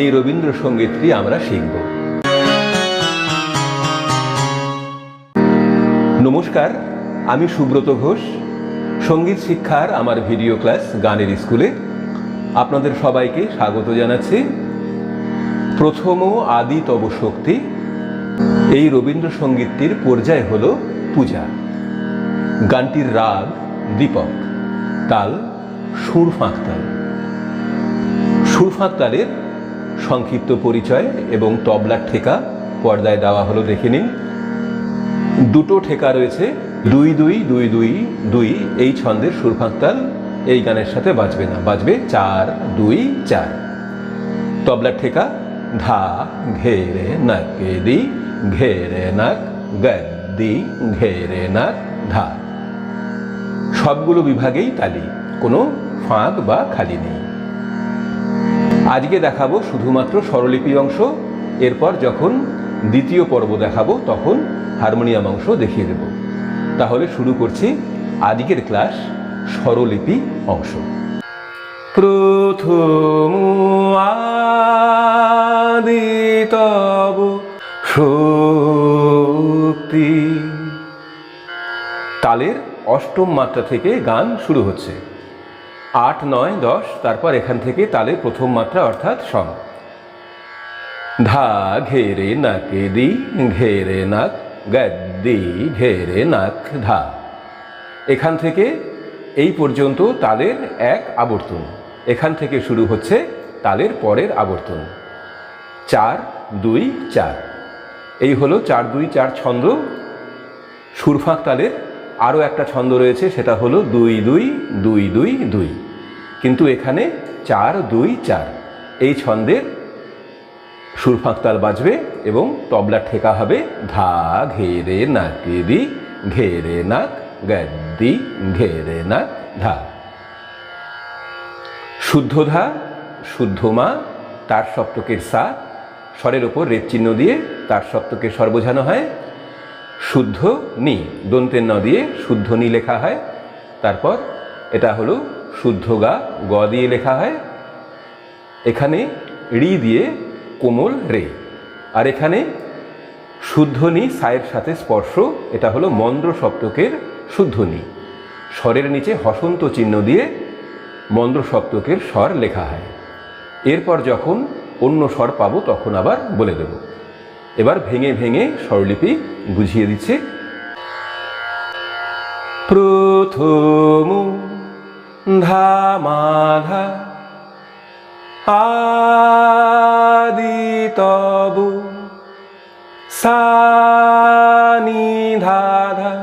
এই রবীন্দ্রসঙ্গীতটি আমরা শিখব। নমস্কার, আমি সুব্রত ঘোষ। সংগীত শিক্ষার আমার ভিডিও ক্লাস গানের স্কুলে আপনাদের সবাইকে স্বাগত জানাচ্ছি। প্রথম আদি তব শক্তি, এই রবীন্দ্রসঙ্গীতটির পর্যায় হল পূজা। গানটির রাগ দীপক, তাল সুর ফাঁক তাল। সুর ফাঁক তালের সংক্ষিপ্ত পরিচয় এবং তবলার ঠেকা পর্দায় দেওয়া হলো, দেখে নিন। দুটো ঠেকা রয়েছে, দুই দুই দুই দুই দুই, এই ছন্দের সুরফাঁক তাল এই গানের সাথে বাজবে না। বাজবে চার দুই চার। তবলার ঠেকা, ধা, ঘেরে নাকে দি, ঘেরে নাক গদ্দি ঘেরে নাক, ধা। সবগুলো বিভাগেই তালি, কোনো ফাঁক বা খালি নেই। আজকে দেখাবো শুধুমাত্র স্বরলিপি অংশ, এরপর যখন দ্বিতীয় পর্ব দেখাবো, তখন হারমোনিয়াম অংশ দেখিয়ে দেব। তাহলে শুরু করছি আজকের ক্লাস স্বরলিপি অংশ। প্রথম আদিতব শক্তি। তালের অষ্টম মাত্রা থেকে গান শুরু হচ্ছে। আট, নয়, দশ, তারপর এখান থেকে তালের প্রথম মাত্রা অর্থাৎ সম। ধা, ঘেরে নাকে, দি, ঘেরে নাক গদ্দি ঘেরে নাক, ধা। এখান থেকে এই পর্যন্ত তালের এক আবর্তন। এখান থেকে শুরু হচ্ছে তালের পরের আবর্তন। চার, দুই, চার। এই হলো চার, দুই, চার ছন্দ। সুরফাঁক তালের আরও একটা ছন্দ রয়েছে, সেটা হলো দুই দুই দুই দুই দুই। কিন্তু এখানে চার, দুই, চার। এই ছন্দের সুরফাঁক তাল বাজবে এবং তবলা ঠেকা হবে ধা ঘেরে নাকে দি ঘেরে নাক গদ্দি ঘেরে নাক ধা। শুদ্ধ ধা, শুদ্ধ মা, তার সপ্তকের সা, স্বরের ওপর রেপ চিহ্ন দিয়ে তার সপ্তকের স্বর বোঝানো হয়। শুদ্ধ নি, দন্তের ন দিয়ে শুদ্ধ নি লেখা হয়। তারপর এটা হলো শুদ্ধ গা, গ দিয়ে লেখা হয়। এখানে রি দিয়ে কোমল রে। আর এখানে শুদ্ধনি সায়ের সাথে স্পর্শ, এটা হলো মন্দ্র সপ্তকের শুদ্ধনি স্বরের নিচে হসন্ত চিহ্ন দিয়ে মন্দ্র সপ্তকের স্বর লেখা হয়। এরপর যখন অন্য স্বর পাবো, তখন আবার বলে দেব। এবার ভেঙে ভেঙে স্বরলিপি বুঝিয়ে দিচ্ছে। প্রথম ধামাধা আদিতব সানি ধাধা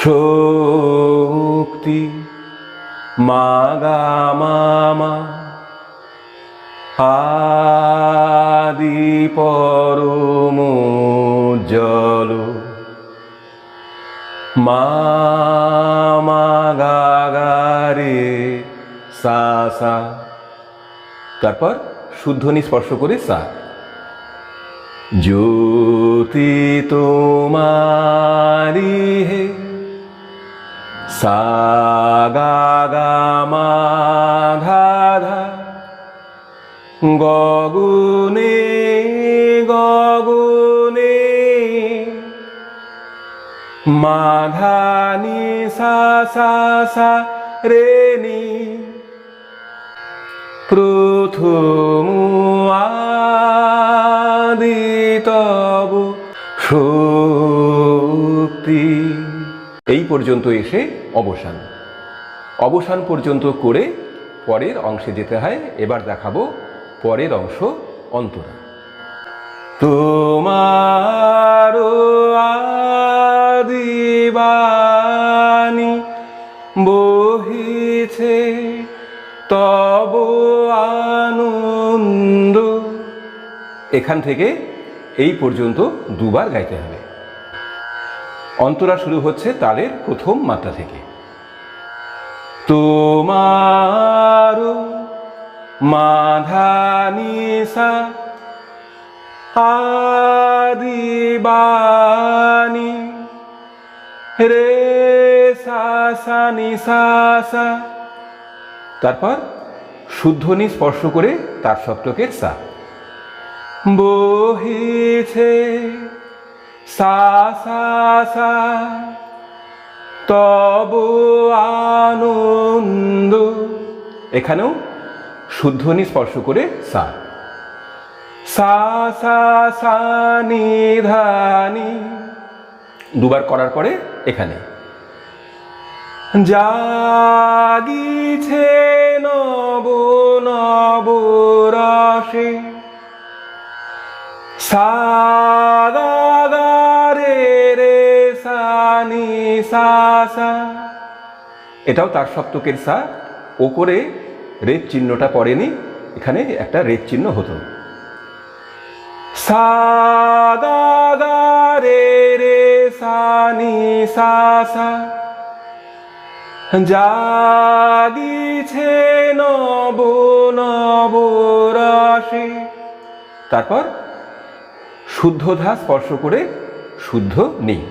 শক্তি মাগা মামা আদি পরম জল মামা সা সা। তারপর শুদ্ধনি স্পর্শ করে সা। জ্যোতি তোমারি হে, সা, গা গগুনে গগুনে, মাধানি সা সা সা, রে প্রথম আদিতব শক্তি এই পর্যন্ত এসে অবসান। অবসান পর্যন্ত করে পরের অংশে যেতে হয়। এবার দেখাবো পরের অংশ অন্তরা। তোমার এখান থেকে এই পর্যন্ত দুবার গাইতে হবে। অন্তরা শুরু হচ্ছে তালের প্রথম মাত্রা থেকে। তোমার মাধানিসা আদিবাণী রে সা নি তারপর শুদ্ধনি স্পর্শ করে তার সপ্তকের সা। বহিছে, সা সা সা। তব আনন্দ। এখানেও শুদ্ধনি স্পর্শ করে সা। সা সা সা, নি, ধা দুবার করার পরে এখানে। জাগিছে নব নব রসে সাগারে রে রে সানি সা সা এটাও তার সপ্তকের সা। ওপরে রেপ চিহ্নটা পড়েনি, এখানে একটা রেপ চিহ্ন হতো। সাগারে রে রে সানি সা সা জাগিছে নব নব রসে তারপর শুদ্ধ ধা স্পর্শ করে শুদ্ধ নেই।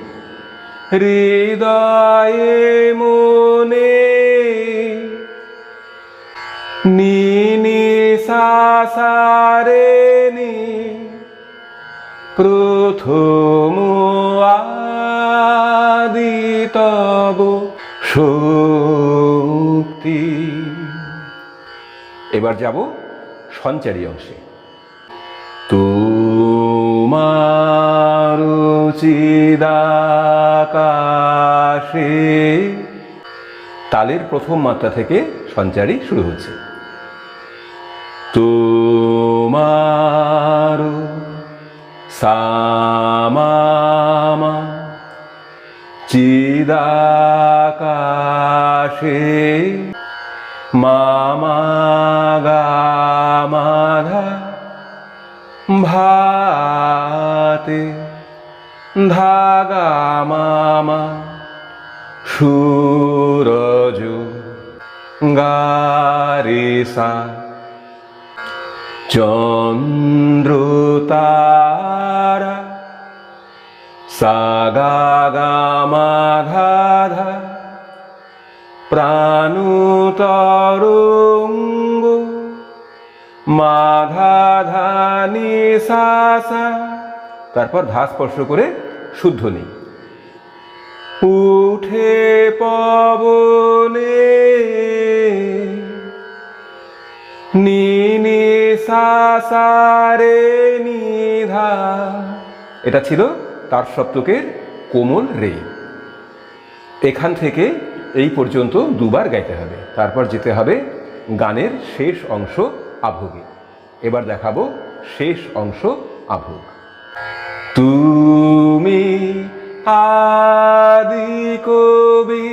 হৃদয়ে মনে নি নি প্রথম আদি শক্তি। এবার যাব সঞ্চারী অংশে। তোমার চিদাকাশে তালের প্রথম মাত্রা থেকে সঞ্চারী শুরু হচ্ছে। তোমার সামামা চিদাকাশে। মামা গামাধা ভাতে ধাগা মামা সুরজ গারিসা চন্দ্র তারা সাগা গামাধাধা প্রাণুতরঙ্গ মাধাধানি সাসা তারপর ধা স্পর্শ করে শুদ্ধ নেই। উঠে পবনে নি নি সা সা রে নিধা। এটা ছিল তার সপ্তকের কোমল রে। এখান থেকে এই পর্যন্ত দুবার গাইতে হবে। তারপর যেতে হবে গানের শেষ অংশ আভোগে। এবার দেখাবো শেষ অংশ আভোগ। তুমি আদি কবি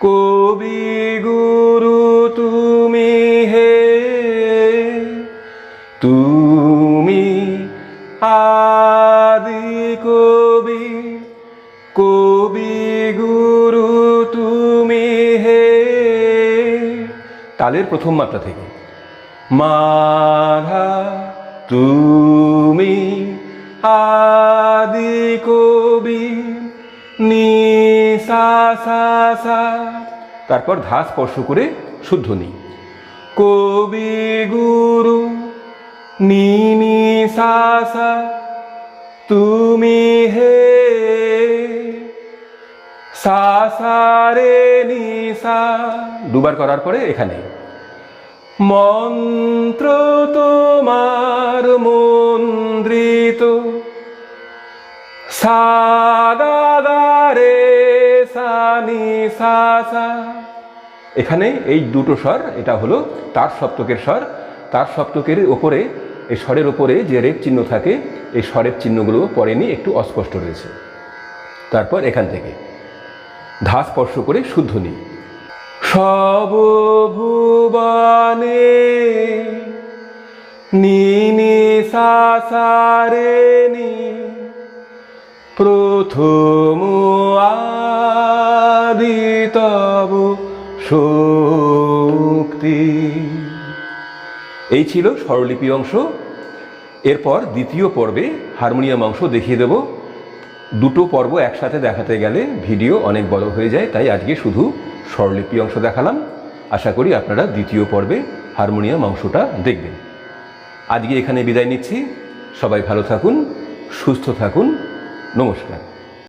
কবি গুরু তুমি হে। তুমি আদি কবি কবি গুরু তুমি হে। তালের প্রথম মাত্রা থেকে, মাধা তুমি সা সা। তারপর ধা স্পর্শ করে শুদ্ধ নি কবি গুরু নি নি সা সা। তুমি হে সা সা রে নি, সা। দুবার করার পরে এখানে। মন্ত্র তোমার মন্দ্রিত সা এখানে এই দুটো স্বর, এটা হলো তার সপ্তকের স্বর। তার সপ্তকের ওপরে, এই স্বরের ওপরে যে রেপ চিহ্ন থাকে, এই স্বরের চিহ্নগুলো পড়েনি, একটু অস্পষ্ট রয়েছে। তারপর এখান থেকে। ধা স্পর্শ করে শুদ্ধ নিই সবভুবনে নি নি সা সা রে নি। প্রথম এই ছিল স্বরলিপি অংশ। এরপর দ্বিতীয় পর্বে হারমোনিয়াম অংশ দেখিয়ে দেব। দুটো পর্ব একসাথে দেখাতে গেলে ভিডিও অনেক বড় হয়ে যায়, তাই আজকে শুধু স্বরলিপি অংশ দেখালাম। আশা করি আপনারা দ্বিতীয় পর্বে হারমোনিয়াম অংশটা দেখবেন। আজকে এখানে বিদায় নিচ্ছি। সবাই ভালো থাকুন, সুস্থ থাকুন। নমস্কার।